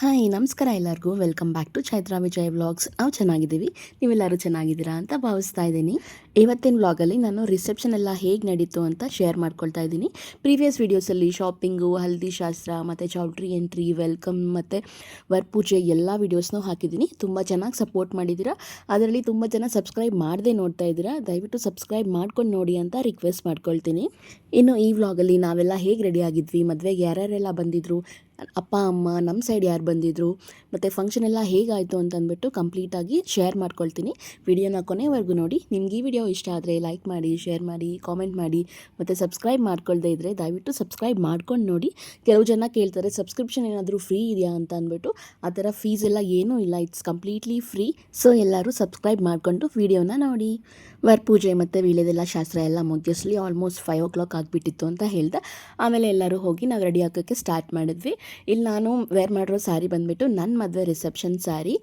Hi, ನಮಸ್ಕಾರ ಎಲ್ಲರಿಗೂ. Welcome back to Chaitra Vijay vlogs. ನಾವು ಚೆನ್ನಾಗಿದ್ದೀವಿ. ನೀವೆಲ್ಲರೂ ಚೆನ್ನಾಗಿದ್ದೀರಾ ಅಂತ ಭಾವಿಸ್ತಾ ಇದ್ದೀನಿ. ಇವತ್ತಿನ ವ್ಲಾಗಲ್ಲಿ ನಾನು ರಿಸೆಪ್ಷನ್ ಎಲ್ಲ ಹೇಗೆ ನಡೀತು ಅಂತ ಶೇರ್ ಮಾಡ್ಕೊಳ್ತಾ ಇದ್ದೀನಿ. ಪ್ರೀವಿಯಸ್ ವೀಡಿಯೋಸಲ್ಲಿ ಶಾಪಿಂಗು ಹಲ್ದಿ ಶಾಸ್ತ್ರ, ಮತ್ತು ಚೌಲ್ಟ್ರಿ ಎಂಟ್ರಿ ವೆಲ್ಕಮ್ ಮತ್ತು ವರ್ ಪೂಜೆ ಎಲ್ಲ ವೀಡಿಯೋಸ್ನೂ ಹಾಕಿದ್ದೀನಿ. ತುಂಬ ಚೆನ್ನಾಗಿ ಸಪೋರ್ಟ್ ಮಾಡಿದ್ದೀರಾ. ಅದರಲ್ಲಿ ತುಂಬ ಜನ ಸಬ್ಸ್ಕ್ರೈಬ್ ಮಾಡದೆ ನೋಡ್ತಾ ಇದ್ದೀರಾ. ದಯವಿಟ್ಟು ಸಬ್ಸ್ಕ್ರೈಬ್ ಮಾಡ್ಕೊಂಡು ನೋಡಿ ಅಂತ ರಿಕ್ವೆಸ್ಟ್ ಮಾಡ್ಕೊಳ್ತೀನಿ. ಇನ್ನು ಈ ವ್ಲಾಗಲ್ಲಿ ನಾವೆಲ್ಲ ಹೇಗೆ ರೆಡಿ ಆಗಿದ್ವಿ, ಮದುವೆಗೆ ಯಾರ್ಯಾರೆಲ್ಲ ಬಂದಿದ್ರು ಅಪ್ಪ, ಅಮ್ಮ ನಮ್ಮ ಸೈಡ್ ಯಾರು ಬಂದಿದ್ರು, ಮತ್ತು ಫಂಕ್ಷನ್ ಎಲ್ಲ ಹೇಗಾಯಿತು ಅಂತಂದ್ಬಿಟ್ಟು ಕಂಪ್ಲೀಟಾಗಿ ಶೇರ್ ಮಾಡ್ಕೊಳ್ತೀನಿ. ವಿಡಿಯೋನ ಕೊನೆವರೆಗೂ ನೋಡಿ. ನಿಮ್ಗೆ ಈ ವಿಡಿಯೋ ಇಷ್ಟ ಆದರೆ ಲೈಕ್ ಮಾಡಿ ಶೇರ್ ಮಾಡಿ ಕಾಮೆಂಟ್ ಮಾಡಿ, ಮತ್ತು ಸಬ್ಸ್ಕ್ರೈಬ್ ಮಾಡ್ಕೊಳ್ದೇ ಇದ್ದರೆ ದಯವಿಟ್ಟು ಸಬ್ಸ್ಕ್ರೈಬ್ ಮಾಡ್ಕೊಂಡು ನೋಡಿ. ಕೆಲವು ಜನ ಕೇಳ್ತಾರೆ ಸಬ್ಸ್ಕ್ರಿಪ್ಷನ್ ಏನಾದರೂ ಫ್ರೀ ಇದೆಯಾ? ಅಂತ ಅಂದ್ಬಿಟ್ಟು ಆ ಥರ ಫೀಸ್ ಎಲ್ಲ ಏನೂ ಇಲ್ಲ. ಇಟ್ಸ್ ಕಂಪ್ಲೀಟ್ಲಿ ಫ್ರೀ ಸೊ ಎಲ್ಲರೂ ಸಬ್ಸ್ಕ್ರೈಬ್ ಮಾಡಿಕೊಂಡು ವಿಡಿಯೋನ ನೋಡಿ. ವರ್ ಪೂಜೆ ಮತ್ತು ವೀಳ್ಯದೆಲ್ಲ ಶಾಸ್ತ್ರ ಎಲ್ಲ ಮುಗಿಸ್ಲಿ. ಆಲ್ಮೋಸ್ಟ್ ಫೈವ್ ಓ ಕ್ಲಾಕ್ ಆಗಿಬಿಟ್ಟಿತ್ತು ಅಂತ ಹೇಳ್ದೆ. ಆಮೇಲೆ ಎಲ್ಲರೂ ಹೋಗಿ ನಾವು ರೆಡಿ ಹಾಕೋಕ್ಕೆ ಸ್ಟಾರ್ಟ್ ಮಾಡಿದ್ವಿ. ಇಲ್ಲಿ ನಾನು ವೇರ್ ಮಾಡಿರೋ ಸ್ಯಾರಿ ಬಂದುಬಿಟ್ಟು ನನ್ನ ಮದುವೆ ರಿಸೆಪ್ಷನ್ ಸ್ಯಾರಿ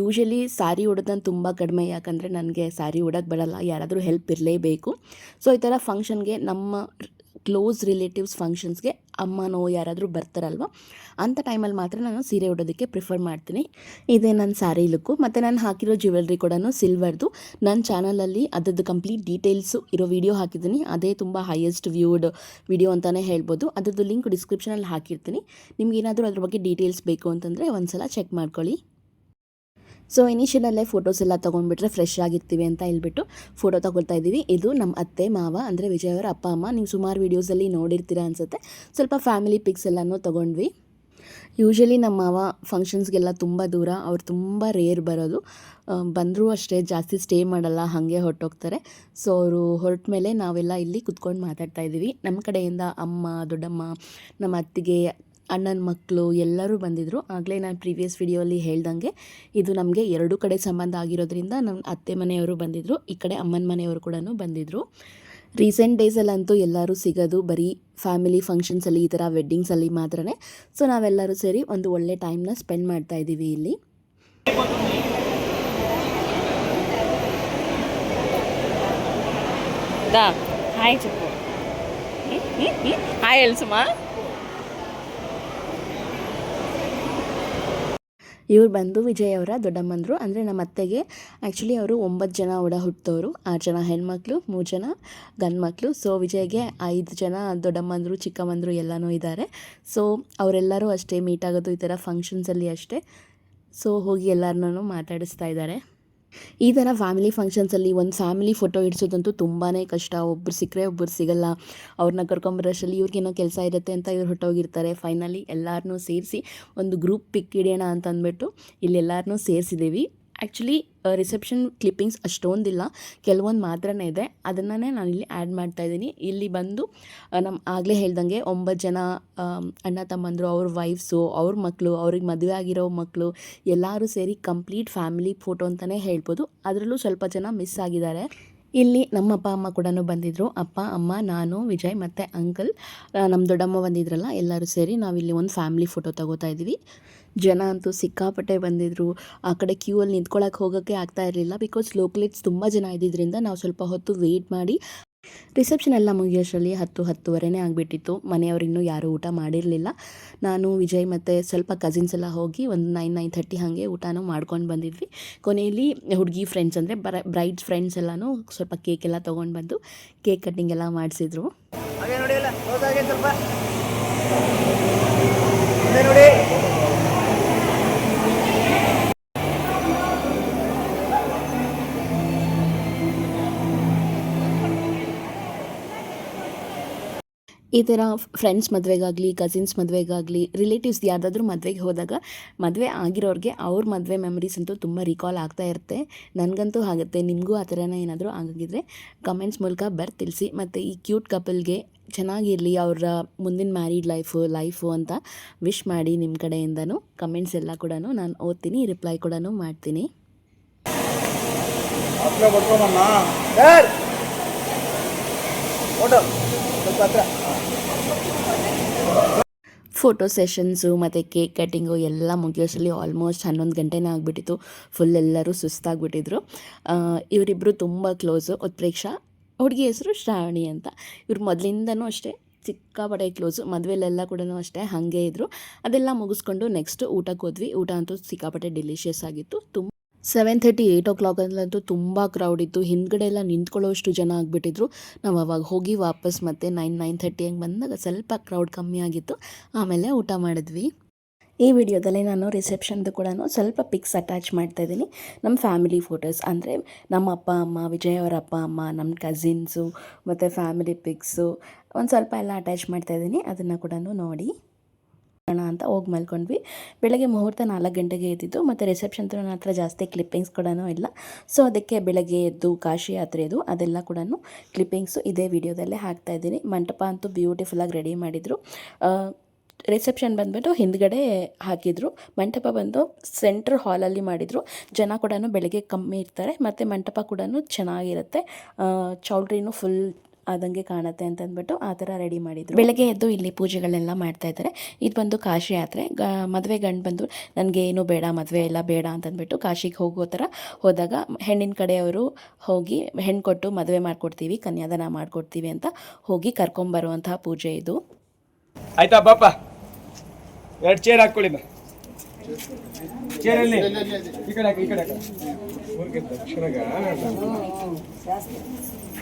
ಯೂಶಲಿ ಸ್ಯಾರಿ ಉಡೋದು ತುಂಬ ಕಡಿಮೆ, ಯಾಕಂದರೆ ನನಗೆ ಸ್ಯಾರಿ ಉಡೋಕ್ಕೆ ಬರಲ್ಲ, ಯಾರಾದರೂ ಹೆಲ್ಪ್ ಇರಲೇಬೇಕು. ಸೊ ಈ ಥರ ಫಂಕ್ಷನ್ಗೆ ನಮ್ಮ ಕ್ಲೋಸ್ ರಿಲೇಟಿವ್ಸ್ ಫಂಕ್ಷನ್ಸ್ಗೆ ಅಮ್ಮನೋ ಯಾರಾದರೂ ಬರ್ತಾರಲ್ವ? ಅಂಥ ಟೈಮಲ್ಲಿ ಮಾತ್ರ ನಾನು ಸೀರೆ ಉಡೋದಕ್ಕೆ ಪ್ರಿಫರ್ ಮಾಡ್ತೀನಿ. ಇದೇ ನನ್ನ ಸ್ಯಾರಿ ಲುಕ್ಕು ಮತ್ತು ನಾನು ಹಾಕಿರೋ ಜ್ಯುವೆಲ್ರಿ ಕೂಡ ಸಿಲ್ವರ್ದು ನನ್ನ ಚಾನಲಲ್ಲಿ ಅದರದ್ದು ಕಂಪ್ಲೀಟ್ ಡೀಟೇಲ್ಸು ಇರೋ ವಿಡಿಯೋ ಹಾಕಿದ್ದೀನಿ. ಅದೇ ತುಂಬ ಹೈಯೆಸ್ಟ್ ವ್ಯೂಡ್ ವಿಡಿಯೋ ಅಂತಲೇ ಹೇಳ್ಬೋದು. ಅದರದ್ದು ಲಿಂಕ್ ಡಿಸ್ಕ್ರಿಪ್ಷನಲ್ಲಿ ಹಾಕಿರ್ತೀನಿ. ನಿಮ್ಗೆ ಏನಾದರೂ ಅದ್ರ ಬಗ್ಗೆ ಡೀಟೇಲ್ಸ್ ಬೇಕು ಅಂತಂದರೆ ಒಂದು ಸಲ ಚೆಕ್ ಮಾಡ್ಕೊಳ್ಳಿ. ಸೊ ಇನಿಷಿಯಲಲ್ಲೇ ಫೋಟೋಸ್ ಎಲ್ಲ ತೊಗೊಂಡ್ಬಿಟ್ರೆ ಫ್ರೆಶ್ ಆಗಿರ್ತೀವಿ ಅಂತ ಹೇಳ್ಬಿಟ್ಟು ಫೋಟೋ ತಗೊಳ್ತಾ ಇದ್ದೀವಿ. ಇದು ನಮ್ಮ ಅತ್ತೆ, ಮಾವ, ಅಂದರೆ ವಿಜಯ್ ಅವರ ಅಪ್ಪ, ಅಮ್ಮ. ನೀವು ಸುಮಾರು ವೀಡಿಯೋಸಲ್ಲಿ ನೋಡಿರ್ತೀರ ಅನಿಸುತ್ತೆ. ಸ್ವಲ್ಪ ಫ್ಯಾಮಿಲಿ ಪಿಕ್ಸ್ ಎಲ್ಲನೂ ತೊಗೊಂಡ್ವಿ. ಯೂಶಲಿ ನಮ್ಮ ಮಾವ ಫಂಕ್ಷನ್ಸ್ಗೆಲ್ಲ ತುಂಬ ದೂರ. ಅವ್ರು ತುಂಬ ರೇರ್ ಬರೋದು. ಬಂದರೂ ಅಷ್ಟೇ ಜಾಸ್ತಿ ಸ್ಟೇ ಮಾಡಲ್ಲ, ಹಾಗೆ ಹೊರಟೋಗ್ತಾರೆ. ಸೊ ಅವರು ಹೊರಟ ಮೇಲೆ ನಾವೆಲ್ಲ ಇಲ್ಲಿ ಕುತ್ಕೊಂಡು ಮಾತಾಡ್ತಾ ಇದ್ದೀವಿ. ನಮ್ಮ ಕಡೆಯಿಂದ ಅಮ್ಮ, ದೊಡ್ಡಮ್ಮ, ನಮ್ಮ ಅತ್ತಿಗೆ ಅಣ್ಣನ ಮಕ್ಕಳು ಎಲ್ಲರೂ ಬಂದಿದ್ದರು ಆಗಲೇ ನಾನು ಪ್ರೀವಿಯಸ್ ವಿಡಿಯೋಲಿ ಹೇಳ್ದಂಗೆ ಇದು ನಮಗೆ ಎರಡು ಕಡೆ ಸಂಬಂಧ ಆಗಿರೋದ್ರಿಂದ ನಮ್ಮ ಅತ್ತೆ ಮನೆಯವರು ಬಂದಿದ್ದರು ಈ ಕಡೆ ಅಮ್ಮನ ಮನೆಯವರು ಕೂಡ ಬಂದಿದ್ದರು ರೀಸೆಂಟ್ ಡೇಸಲ್ಲಂತೂ ಎಲ್ಲರೂ ಸಿಗೋದು, ಬರೀ ಫ್ಯಾಮಿಲಿ ಫಂಕ್ಷನ್ಸಲ್ಲಿ ಈ ಥರ ವೆಡ್ಡಿಂಗ್ಸಲ್ಲಿ ಮಾತ್ರನೇ. ಸೊ ನಾವೆಲ್ಲರೂ ಸೇರಿ ಒಂದು ಒಳ್ಳೆ ಟೈಮ್ನ ಸ್ಪೆಂಡ್ ಮಾಡ್ತಾ ಇದ್ದೀವಿ ಇಲ್ಲಿ. ಹಾಯ್ ಚಪ್ಪು. ಹಾಯ್ ಎಲ್ಸುಮಾ? ಇವ್ರು ಬಂದು ವಿಜಯ್ ಅವರ ದೊಡ್ಡಮ್ಮಂದರು. ಅಂದರೆ ನಮ್ಮ ಅತ್ತೆಗೆ ಆ್ಯಕ್ಚುಲಿ ಅವರು ಒಂಬತ್ತು ಜನ ಒಡ ಹುಟ್ಟಿದವರು. ಆರು ಜನ ಹೆಣ್ಮಕ್ಳು, ಮೂರು ಜನ ಗಂಡು ಮಕ್ಕಳು ಸೊ ವಿಜಯ್ಗೆ ಐದು ಜನ ದೊಡ್ಡಮ್ಮಂದರು, ಚಿಕ್ಕಮ್ಮಂದರು ಎಲ್ಲನೂ ಇದ್ದಾರೆ ಸೊ ಅವರೆಲ್ಲರೂ ಅಷ್ಟೇ ಮೀಟ್ ಆಗೋದು ಈ ಥರ ಫಂಕ್ಷನ್ಸಲ್ಲಿ ಅಷ್ಟೇ. ಸೊ ಹೋಗಿ ಎಲ್ಲರನ್ನೂ ಮಾತಾಡಿಸ್ತಾ ಇದ್ದಾರೆ ಈ ಥರ ಫ್ಯಾಮಿಲಿ ಫಂಕ್ಷನ್ಸಲ್ಲಿ ಒಂದು ಫ್ಯಾಮಿಲಿ ಫೋಟೋ ಹಿಡ್ಸೋದಂತೂ ತುಂಬಾ ಕಷ್ಟ. ಒಬ್ಬರು ಸಿಕ್ಕರೆ ಒಬ್ಬರು ಸಿಗಲ್ಲ. ಅವ್ರನ್ನ ಕರ್ಕೊಂಬರೋಷ್ಟರಲ್ಲಿ ಇವ್ರಿಗೇನೋ ಕೆಲಸ ಇರುತ್ತೆ ಅಂತ ಇವ್ರು ಹೊಟ್ಟೋಗಿರ್ತಾರೆ ಫೈನಲಿ ಎಲ್ಲರನ್ನೂ ಸೇರಿಸಿ ಒಂದು ಗ್ರೂಪ್ ಪಿಕ್ ಹಿಡಿಯೋಣ ಅಂತ ಅಂದ್ಬಿಟ್ಟು ಇಲ್ಲಿ ಎಲ್ಲರನ್ನೂ ಸೇರಿಸಿದ್ದೀವಿ. ಆ್ಯಕ್ಚುಲಿ ರಿಸೆಪ್ಷನ್ ಕ್ಲಿಪ್ಪಿಂಗ್ಸ್ ಅಷ್ಟೊಂದಿಲ್ಲ. ಕೆಲವೊಂದು ಮಾತ್ರನೇ ಇದೆ. ಅದನ್ನೇ ನಾನು ಇಲ್ಲಿ ಆ್ಯಡ್ ಮಾಡ್ತಾಯಿದ್ದೀನಿ ಇಲ್ಲಿ ಬಂದು ನಮ್ಮ ಆಗಲೇ ಹೇಳ್ದಂಗೆ ಒಂಬತ್ತು ಜನ ಅಣ್ಣ ತಮ್ಮಂದರು, ಅವ್ರ ವೈಫ್ಸು ಅವ್ರ ಮಕ್ಕಳು ಅವ್ರಿಗೆ ಮದುವೆ ಆಗಿರೋ ಮಕ್ಕಳು ಎಲ್ಲರೂ ಸೇರಿ ಕಂಪ್ಲೀಟ್ ಫ್ಯಾಮಿಲಿ ಫೋಟೋ ಅಂತಲೇ ಹೇಳ್ಬೋದು. ಅದರಲ್ಲೂ ಸ್ವಲ್ಪ ಜನ ಮಿಸ್ ಆಗಿದ್ದಾರೆ. ಇಲ್ಲಿ ನಮ್ಮ ಅಪ್ಪ, ಅಮ್ಮ ಕೂಡ ಬಂದಿದ್ದರು ಅಪ್ಪ, ಅಮ್ಮ, ನಾನು, ವಿಜಯ್ ಮತ್ತು ಅಂಕಲ್ ನಮ್ಮ ದೊಡ್ಡಮ್ಮ ಬಂದಿದ್ರಲ್ಲ, ಎಲ್ಲರೂ ಸೇರಿ ನಾವಿಲ್ಲಿ ಒಂದು ಫ್ಯಾಮಿಲಿ ಫೋಟೋ ತಗೋತಾ ಇದ್ದೀವಿ. ಜನ ಅಂತೂ ಸಿಕ್ಕಾಪಟ್ಟೆ ಬಂದಿದ್ರು. ಆ ಕಡೆ ಕ್ಯೂ ಅಲ್ಲಿ ನಿಂತ್ಕೊಳ್ಳೋಕೆ ಹೋಗೋಕ್ಕೆ ಆಗ್ತಾ ಇರಲಿಲ್ಲ. ಬಿಕಾಸ್ ಲೋಕಲೇಟ್ಸ್ ತುಂಬ ಜನ ಇದ್ದಿದ್ದರಿಂದ ನಾವು ಸ್ವಲ್ಪ ಹೊತ್ತು ವೆಯ್ಟ್ ಮಾಡಿ. ರಿಸೆಪ್ಷನ್ ಎಲ್ಲ ಮುಗಿಯೋಷ್ಟರಲ್ಲಿ ಹತ್ತು, ಹತ್ತುವರೆನೇ ಆಗಿಬಿಟ್ಟಿತ್ತು. ಮನೆಯವರು ಇನ್ನೂ ಯಾರೂ ಊಟ ಮಾಡಿರಲಿಲ್ಲ. ನಾನು, ವಿಜಯ್ ಮತ್ತು ಸ್ವಲ್ಪ ಕಸಿನ್ಸ್ ಎಲ್ಲ ಹೋಗಿ ಒಂದು ನೈನ್ ನೈನ್ ಥರ್ಟಿ ಹಾಗೆ ಊಟನೂ ಮಾಡ್ಕೊಂಡು ಬಂದಿದ್ವಿ. ಕೊನೆಯಲ್ಲಿ ಹುಡುಗಿ ಫ್ರೆಂಡ್ಸ್ ಅಂದರೆ ಬರ ಬ್ರೈಡ್ಸ್ ಫ್ರೆಂಡ್ಸ್ ಎಲ್ಲನೂ ಸ್ವಲ್ಪ ಕೇಕ್ ಎಲ್ಲ ತೊಗೊಂಡು ಬಂದು ಕೇಕ್ ಕಟ್ಟಿಂಗ್ ಎಲ್ಲ ಮಾಡಿಸಿದ್ರು. ನೋಡಿ. ಈ ಥರ ಫ್ರೆಂಡ್ಸ್ ಮದುವೆಗಾಗಲಿ ಕಸಿನ್ಸ್ ಮದುವೆಗಾಗಲಿ ರಿಲೇಟಿವ್ಸ್ ಯಾರ್ದಾದ್ರೂ ಮದುವೆಗೆ ಹೋದಾಗ ಮದುವೆ ಆಗಿರೋರಿಗೆ ಅವ್ರ ಮದುವೆ ಮೆಮರೀಸ್ ಅಂತೂ ತುಂಬ ರಿಕಾಲ್ ಆಗ್ತಾ ಇರುತ್ತೆ. ನನಗಂತೂ ಆಗುತ್ತೆ, ನಿಮಗೂ ಆ ಥರನೇ ಏನಾದರೂ ಆಗಿದ್ರೆ ಕಮೆಂಟ್ಸ್ ಮೂಲಕ ಬರ್ ತಿಳಿಸಿ. ಮತ್ತು ಈ ಕ್ಯೂಟ್ ಕಪಲ್ಗೆ ಚೆನ್ನಾಗಿರಲಿ ಅವರ ಮುಂದಿನ ಮ್ಯಾರಿಡ್ ಲೈಫು ಲೈಫು ಅಂತ ವಿಶ್ ಮಾಡಿ ನಿಮ್ಮ ಕಡೆಯಿಂದನೂ ಕಮೆಂಟ್ಸ್ ಎಲ್ಲ ಕೂಡ ನಾನು ಓದ್ತೀನಿ ರಿಪ್ಲೈ ಕೂಡ ಮಾಡ್ತೀನಿ. ಹತ್ರ. ಫೋಟೋ ಸೆಷನ್ಸು ಮತ್ತು ಕೇಕ್ ಕಟ್ಟಿಂಗು ಎಲ್ಲ ಮುಗಿಯೋಷ್ಟರಲ್ಲಿ ಆಲ್ಮೋಸ್ಟ್ ಹನ್ನೊಂದು ಗಂಟೆನೇ ಆಗಿಬಿಟ್ಟಿತ್ತು. ಫುಲ್ ಎಲ್ಲರೂ ಸುಸ್ತಾಗ್ಬಿಟ್ಟಿದ್ರು. ಇವರಿಬ್ಬರು ತುಂಬ ಕ್ಲೋಸು ಉತ್ಪ್ರೇಕ್ಷಾ ಹುಡುಗಿ ಹೆಸರು ಶ್ರಾವಣಿ ಅಂತ. ಇವ್ರು ಮೊದಲಿಂದನೂ ಅಷ್ಟೇ ಸಿಕ್ಕಾಪಟ್ಟೆ ಕ್ಲೋಸು ಮದುವೆಲೆಲ್ಲ ಕೂಡ ಅಷ್ಟೇ ಹಾಗೆ ಇದ್ದರು ಅದೆಲ್ಲ ಮುಗಿಸ್ಕೊಂಡು ನೆಕ್ಸ್ಟ್ ಊಟಕ್ಕೆ ಹೋದ್ವಿ ಊಟ ಅಂತೂ ಸಿಕ್ಕಾಪಟ್ಟೆ ಡಿಲಿಷಿಯಸ್ ಆಗಿತ್ತು. ತುಂಬ ಸೆವೆನ್ ತರ್ಟಿ ಏಯ್ಟ್ ಓ ಕ್ಲಾಕಲ್ಲಂತೂ ತುಂಬ ಕ್ರೌಡ್ ಇತ್ತು. ಹಿಂದ್ಗಡೆ ಎಲ್ಲ ನಿಂತ್ಕೊಳ್ಳೋಷ್ಟು ಜನ ಆಗಿಬಿಟ್ಟಿದ್ರು. ನಾವು ಅವಾಗ ಹೋಗಿ ವಾಪಸ್ ಮತ್ತೆ ನೈನ್ ನೈನ್ ತರ್ಟಿ ಹಂಗೆ ಬಂದಾಗ ಸ್ವಲ್ಪ ಕ್ರೌಡ್ ಕಮ್ಮಿ ಆಗಿತ್ತು. ಆಮೇಲೆ ಊಟ ಮಾಡಿದ್ವಿ. ಈ ವಿಡಿಯೋದಲ್ಲಿ ನಾನು ರಿಸೆಪ್ಷನ್ದು ಕೂಡ ಸ್ವಲ್ಪ ಪಿಕ್ಸ್ ಅಟ್ಯಾಚ್ ಮಾಡ್ತಾ ಇದ್ದೀನಿ. ನಮ್ಮ ಫ್ಯಾಮಿಲಿ ಫೋಟೋಸ್ ಅಂದರೆ ನಮ್ಮ ಅಪ್ಪ, ಅಮ್ಮ, ವಿಜಯ್ ಅವರ ಅಪ್ಪ, ಅಮ್ಮ ನಮ್ಮ ಕಸಿನ್ಸು ಮತ್ತು ಫ್ಯಾಮಿಲಿ ಪಿಕ್ಸು ಒಂದು ಸ್ವಲ್ಪ ಎಲ್ಲ ಅಟ್ಯಾಚ್ ಮಾಡ್ತಾ ಇದ್ದೀನಿ. ಅದನ್ನು ಕೂಡ ನೋಡಿ. ಮಾಡೋಣ ಅಂತ ಹೋಗಿ ಮಲ್ಕೊಂಡ್ವಿ. ಬೆಳಗ್ಗೆ ಮುಹೂರ್ತ ನಾಲ್ಕು ಗಂಟೆಗೆ ಎದ್ದಿದ್ದು, ಮತ್ತು ರಿಸೆಪ್ಷನ್ ನನ್ನ ಹತ್ರ ಜಾಸ್ತಿ ಕ್ಲಿಪ್ಪಿಂಗ್ಸ್ ಕೂಡ ಇಲ್ಲ. ಸೊ ಅದಕ್ಕೆ ಬೆಳಗ್ಗೆ ಎದ್ದು ಕಾಶಿ ಯಾತ್ರೆದು ಅದೆಲ್ಲ ಕೂಡ ಕ್ಲಿಪ್ಪಿಂಗ್ಸು ಇದೇ ವಿಡಿಯೋದಲ್ಲೇ ಹಾಕ್ತಾ ಇದ್ದೀನಿ. ಮಂಟಪ ಅಂತೂ ಬ್ಯೂಟಿಫುಲ್ಲಾಗಿ ರೆಡಿ ಮಾಡಿದರು. ರಿಸೆಪ್ಷನ್ ಬಂದುಬಿಟ್ಟು ಹಿಂದ್ಗಡೆ ಹಾಕಿದರು. ಮಂಟಪ ಬಂದು ಸೆಂಟ್ರ್ ಹಾಲಲ್ಲಿ ಮಾಡಿದರು. ಜನ ಕೂಡ ಬೆಳಗ್ಗೆ ಕಮ್ಮಿ ಇರ್ತಾರೆ, ಮತ್ತು ಮಂಟಪ ಕೂಡ ಚೆನ್ನಾಗಿರುತ್ತೆ. ಚೌಲ್ಟ್ರಿನೂ ಫುಲ್ ಆದಂಗೆ ಕಾಣುತ್ತೆ ಅಂತ ಅಂದ್ಬಿಟ್ಟು ಆ ಥರ ರೆಡಿ ಮಾಡಿದ್ರು. ಬೆಳಗ್ಗೆ ಎದ್ದು ಇಲ್ಲಿ ಪೂಜೆಗಳೆಲ್ಲ ಮಾಡ್ತಾ ಇದ್ದಾರೆ. ಇದು ಬಂದು ಕಾಶಿ ಯಾತ್ರೆ. ಗ ಮದುವೆ ಗಂಡು ಬಂದು ನನಗೆ ಏನು ಬೇಡ ಮದುವೆ ಎಲ್ಲ ಬೇಡ ಅಂತಂದ್ಬಿಟ್ಟು ಕಾಶಿಗೆ ಹೋಗೋ ಥರ ಹೋದಾಗ ಹೆಣ್ಣಿನ ಕಡೆಯವರು ಹೋಗಿ ಹೆಣ್ಣು ಕೊಟ್ಟು ಮದುವೆ ಮಾಡಿಕೊಡ್ತೀವಿ ಕನ್ಯಾದಾನ ಮಾಡಿಕೊಡ್ತೀವಿ ಅಂತ ಹೋಗಿ ಕರ್ಕೊಂಬರುವಂತಹ ಪೂಜೆ ಇದು. ಆಯ್ತಾ ಬಾಪ? ಎರಡು ಚೇರ್ ಹಾಕೊಳ್ಳಿ ಬಾ. ಚೇರಲ್ಲಿ ಈ ಕಡೆ ಹಾಕು, ಈ ಕಡೆ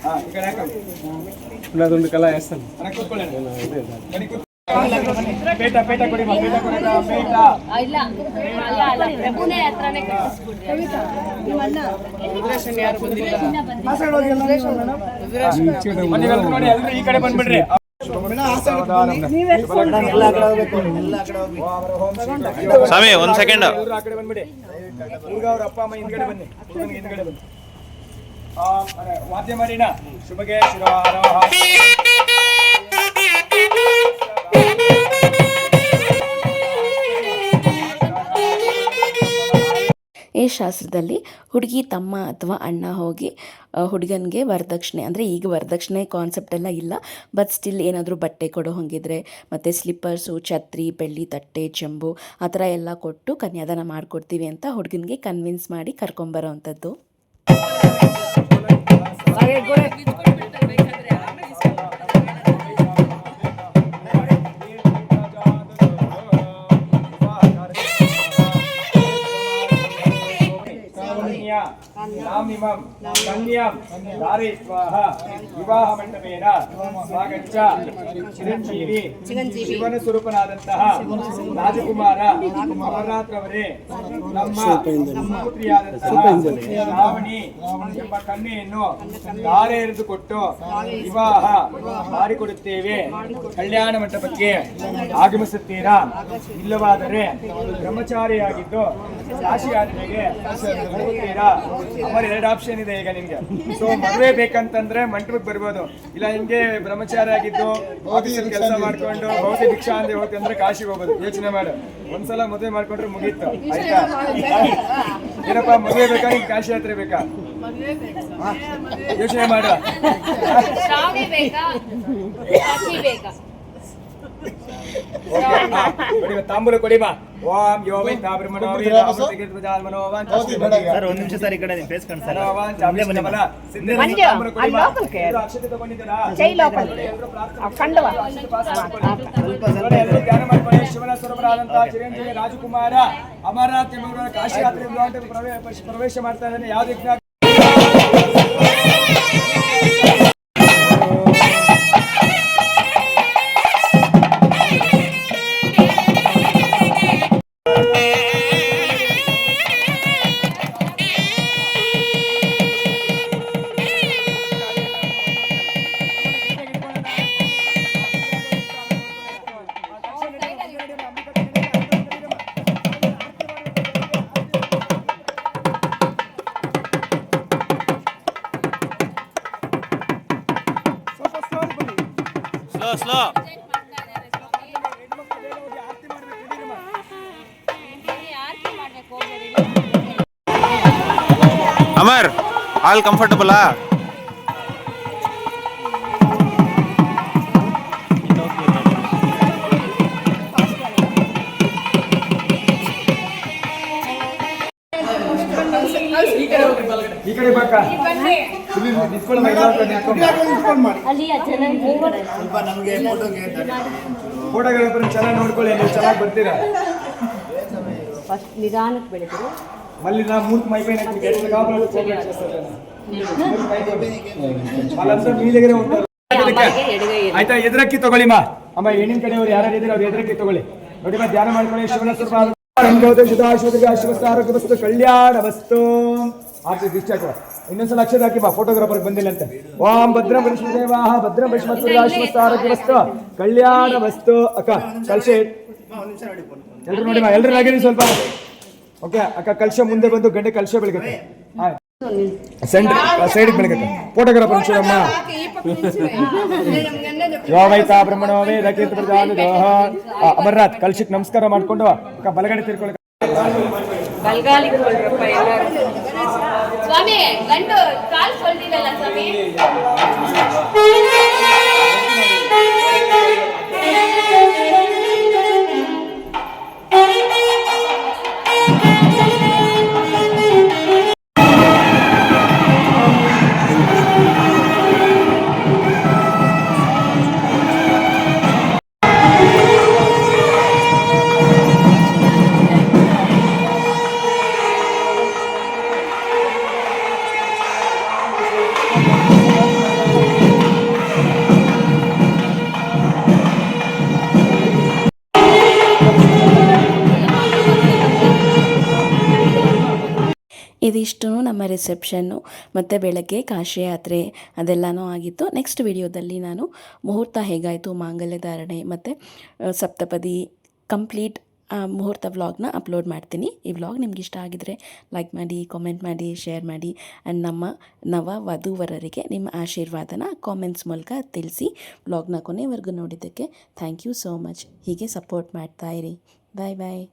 ಹಾ, ಈ ಕಡೆ ಕೊಡಿ. ಇಲ್ಲ ಪ್ರಭುನೇ ಹತ್ರನೇ ಬನ್ನಿ, ಇವೆಲ್ಲ ನೋಡಿ ಎಲ್ಲರೂ ಈ ಕಡೆ ಬಂದ್ಬಿಡ್ರಿ ಸ್ವಾಮಿ ಒಂದ್ ಸೆಕೆಂಡ್ ಅವ್ರ ಅಪ್ಪ ಅಮ್ಮ ಹಿಂದ್ಗಡೆ ಬನ್ನಿ. ಹಿಂದ್ಗಡೆ ಬನ್ನಿ. ಶುಭಗೆ. ಈ ಶಾಸ್ತ್ರದಲ್ಲಿ ಹುಡುಗಿ ತಮ್ಮ ಅಥವಾ ಅಣ್ಣ ಹೋಗಿ ಹುಡುಗನಿಗೆ ವರದಕ್ಷಿಣೆ, ಅಂದರೆ ಈಗ ವರದಕ್ಷಿಣೆ ಕಾನ್ಸೆಪ್ಟ್ ಎಲ್ಲ ಇಲ್ಲ ಬಟ್ ಸ್ಟಿಲ್ ಏನಾದರೂ ಬಟ್ಟೆ ಕೊಡೋ ಹಂಗಿದ್ರೆ, ಮತ್ತು ಸ್ಲಿಪ್ಪರ್ಸು ಛತ್ರಿ, ಬೆಳ್ಳಿ ತಟ್ಟೆ, ಚೆಂಬು, ಆ ಥರ ಎಲ್ಲ ಕೊಟ್ಟು ಕನ್ಯಾದಾನ ಮಾಡಿಕೊಡ್ತೀವಿ ಅಂತ ಹುಡುಗನಿಗೆ ಕನ್ವಿನ್ಸ್ ಮಾಡಿ ಕರ್ಕೊಂಬರೋ ಅಂಥದ್ದು করে ಕನ್ಯಾ ಧಾರಯಿತ್ವಾಹ ವಿವಾಹ ಮಂಟಪೇನ. ಸ್ವಾಗಚ್ಚ ಚಿರಂಜೀವಿ. ಶಿವನ ಸ್ವರೂಪನಾದಂತಹ ರಾಜಕುಮಾರ. ಅಮರನಾಥ್ರವರೇ ನಮ್ಮ ಪುತ್ರಿಯಾದಂತಹ ಶ್ರಾವಣಿ ಎಂಬ ಕನ್ಯೆಯನ್ನು ಧಾರೆ ಎರೆದು ಕೊಟ್ಟು ವಿವಾಹ ಮಾಡಿಕೊಡುತ್ತೇವೆ. ಕಲ್ಯಾಣ ಮಂಟಪಕ್ಕೆ ಆಗಮಿಸುತ್ತೀರಾ? ಇಲ್ಲವಾದರೆ ಬ್ರಹ್ಮಚಾರಿಯಾಗಿದ್ದು ರಾಶಿ ಯಾತ್ರೆಗೆ ಹೋಗುತ್ತೀರಾ? ಅವರ ಎರಡು ಆಪ್ಷನ್ ಇದೆ ಈಗ ನಿಮ್ಗೆ. ಸೊ ಮದುವೆ ಬೇಕಂತಂದ್ರೆ ಮಂಟಪಕ್ಕೆ ಬರ್ಬೋದು. ಇಲ್ಲ ನಿಮ್ಗೆ ಬ್ರಹ್ಮಚಾರಿ ಆಗಿದ್ದು ಆಫೀಸಲ್ಲಿ ಕೆಲಸ ಮಾಡ್ಕೊಂಡು ಭೌತಿ ಭಿಕ್ಷಾ ಅಂದ್ರೆ ಹೋಗ್ತಂದ್ರೆ ಕಾಶಿಗೆ ಹೋಗೋದು. ಯೋಚನೆ ಮಾಡು. ಒಂದ್ಸಲ ಮದುವೆ ಮಾಡ್ಕೊಂಡ್ರೆ ಮುಗೀತು. ಆಯ್ತಾ? ಏನಪ್ಪ ಮದುವೆ ಬೇಕಾ ಹಿಂಗೆ ಕಾಶಿ ಯಾತ್ರೆ ಬೇಕಾ? ಯೋಚನೆ ಮಾಡು ಶ್ರಾವಣಿ ಬೇಕಾ ಕಾಶಿ ಬೇಕಾ ಓಕೆ ಕೊಡಿ ಬಾ, ತಾಂಬೂಲ ಕೊಡಿ ಬಾ. ಓಂ ಯೋ ವೈ ತಾಬ್ರಹ್ಮಣೋ ಸರ್ ಒಂದ್ ನಿಮಿಷ ಸರ್ ಈ ಕಡೆ ಫೇಸ್. ಅಲ್ಲಿ ಅಕ್ಷತೆ ತಗೊಂಡಿದ್ದೀರಾ? ಧ್ಯಾನ ಮಾಡ್ಕೊಳ್ಳಿ. ಶಿವನ ಸ್ವರೂಪರಾದಂತಹ ಚಿರಂಜೀವಿ ರಾಜಕುಮಾರ ಅಮರನಾಥ್ ಎಂಬುವರ ಕಾಶಿ ಯಾತ್ರೆ ಪ್ರವೇಶ ಮಾಡ್ತಾ ಇದ್ದಾನೆ. ಯಾವುದೇ ಸ್ಲೋ ಸ್ಲೋ ಅಮರ್ ಆಲ್ ಕಂಫರ್ಟಬಲಾ ಈ ಕಡೆ ಬಾಕ ಇಲ್ಲಿ ನಿಂತ್ಕೊಳ್ಳಮ್ಮ, ಎಲ್ಲರೂ ಕಡೆ ನಿಂತ್ಕೊಂಡು. ಅಲ್ಲಿ ಚೆನ್ನಾಗಿ ಸ್ವಲ್ಪ ನಮಗೆ ಫೋಟೋಗೆ ಫೋಟೋಗ್ರಾಫರ್ ಚೆನ್ನಾಗಿ ನೋಡ್ಕೊಳ್ಳಿ ನೀವು ಚೆನ್ನಾಗಿ ಬರ್ತೀರಾ ಫಸ್ಟ್ ನಿಧಾನಕ್ಕೆ ಬೆಳಿತೀರಿ మళ్ళీ నా మూర్తి అయిపోయినాక మీకు ఎట్లా కావాలో కోఆపరేట్ చేస్తారు వాళ్ళందరూ మీ దగ్గరే ఉంటారు ಅಮ್ಮಗೆ ಎಡಗೈ ಇರಿ. ಆಯ್ತಾ ಎದುರಕ್ಕಿ ತಗೊಳ್ಳಿ ಮಾ ಅಮ್ಮ ಹೆಣ್ಣಿನ ಕಡೆಯವರು ಯಾರು ಇದ್ರೆ ಅವ್ರು ಎದುರಕ್ಕಿ ತಗೊಳ್ಳಿ ನೋಡಿ ಮಾ ಧ್ಯಾನ ಮಾಡ್ಕೊಳ್ಳಿ ಶಿವನ ಸ್ವಲ್ಪ ಶುದ್ಧಾಶ್ವತಿಗೆ ಆಶ್ವಸ್ತ ಆರೋಗ್ಯ ವಸ್ತು ಕಲ್ಯಾಣ ವಸ್ತು ಆರ್ತಿ ಡಿಸ್ಚಾರ್ಜ್ ಇನ್ನೊಂದ್ಸಲ ಅಕ್ಷರ ಹಾಕಿ ಬಾ ಫೋಟೋಗ್ರಾಫರ್ ಬಂದಿಲ್ಲ ಅಂತ. ಓಂ ಭದ್ರ ದೇವಾಹ ಭದ್ರ ಆರೋಗ್ಯ ವಸ್ತು, ಕಲ್ಯಾಣ ವಸ್ತು. ಅಕ್ಕ ಕಲ್ಶೆ ಎಲ್ರು ನೋಡಿ ಎಲ್ರು ಆಗಿರಿ ಸ್ವಲ್ಪ. ಓಕೆ, ಅಕ್ಕ ಕಲ್ಶ ಮುಂದೆ ಬಂದು ಗಂಡೆ ಕಲ್ಶ ಬೆಳಗತ್ತೆ ಸೆಂಟ್ರ್ ಸೈಡ್ ಬೆಳಗತ್ತೆ ಫೋಟೋಗ್ರಾಫರ್ ಅಮ್ಮ ಯೋವೈತಾ ಬ್ರಹ್ಮಣೋ ವೇದ ಕೀರ್ತಿ ಅಮರ್ನಾಥ್ ಕಲ್ಶಕ್ಕೆ ನಮಸ್ಕಾರ ಮಾಡ್ಕೊಂಡು ಅಕ್ಕ, ಬಲಗಡೆ ತಿರ್ಕೊಳ್ಳಿ. ಬಲ್ಗಾಲಿಗೆ ಹೊರಡ್ರಪ್ಪ ಎಲ್ಲರೂ ಸ್ವಾಮಿ ಗಂಟು ಕಾಲ್ ಹೊಲ್ದಿದಲ್ಲ ಸ್ವಾಮಿ ಇದಿಷ್ಟು ನಮ್ಮ ರಿಸೆಪ್ಷನ್ನು ಮತ್ತು ಬೆಳಗ್ಗೆ ಕಾಶಿ ಯಾತ್ರೆ ಅದೆಲ್ಲನೂ ಆಗಿತ್ತು. ನೆಕ್ಸ್ಟ್ ವಿಡಿಯೋದಲ್ಲಿ ನಾನು ಮುಹೂರ್ತ ಹೇಗಾಯಿತು ಮಾಂಗಲ್ಯ ಧಾರಣೆ ಮತ್ತು ಸಪ್ತಪದಿ ಕಂಪ್ಲೀಟ್ ಮುಹೂರ್ತ ವ್ಲಾಗ್ನ ಅಪ್ಲೋಡ್ ಮಾಡ್ತೀನಿ. ಈ ವ್ಲಾಗ್ ನಿಮ್ಗೆ ಇಷ್ಟ ಆಗಿದರೆ ಲೈಕ್ ಮಾಡಿ ಕಾಮೆಂಟ್ ಮಾಡಿ ಶೇರ್ ಮಾಡಿ ಆ್ಯಂಡ್ ನಮ್ಮ ನವ ವಧುವರರಿಗೆ ನಿಮ್ಮ ಆಶೀರ್ವಾದನ ಕಾಮೆಂಟ್ಸ್ ಮೂಲಕ ತಿಳಿಸಿ ವ್ಲಾಗ್ನ ಕೊನೆವರೆಗೂ ನೋಡಿದ್ದಕ್ಕೆ ಥ್ಯಾಂಕ್ ಯು ಸೋ ಮಚ್ ಹೀಗೆ ಸಪೋರ್ಟ್ ಮಾಡ್ತಾಯಿರಿ ಬಾಯ್ ಬಾಯ್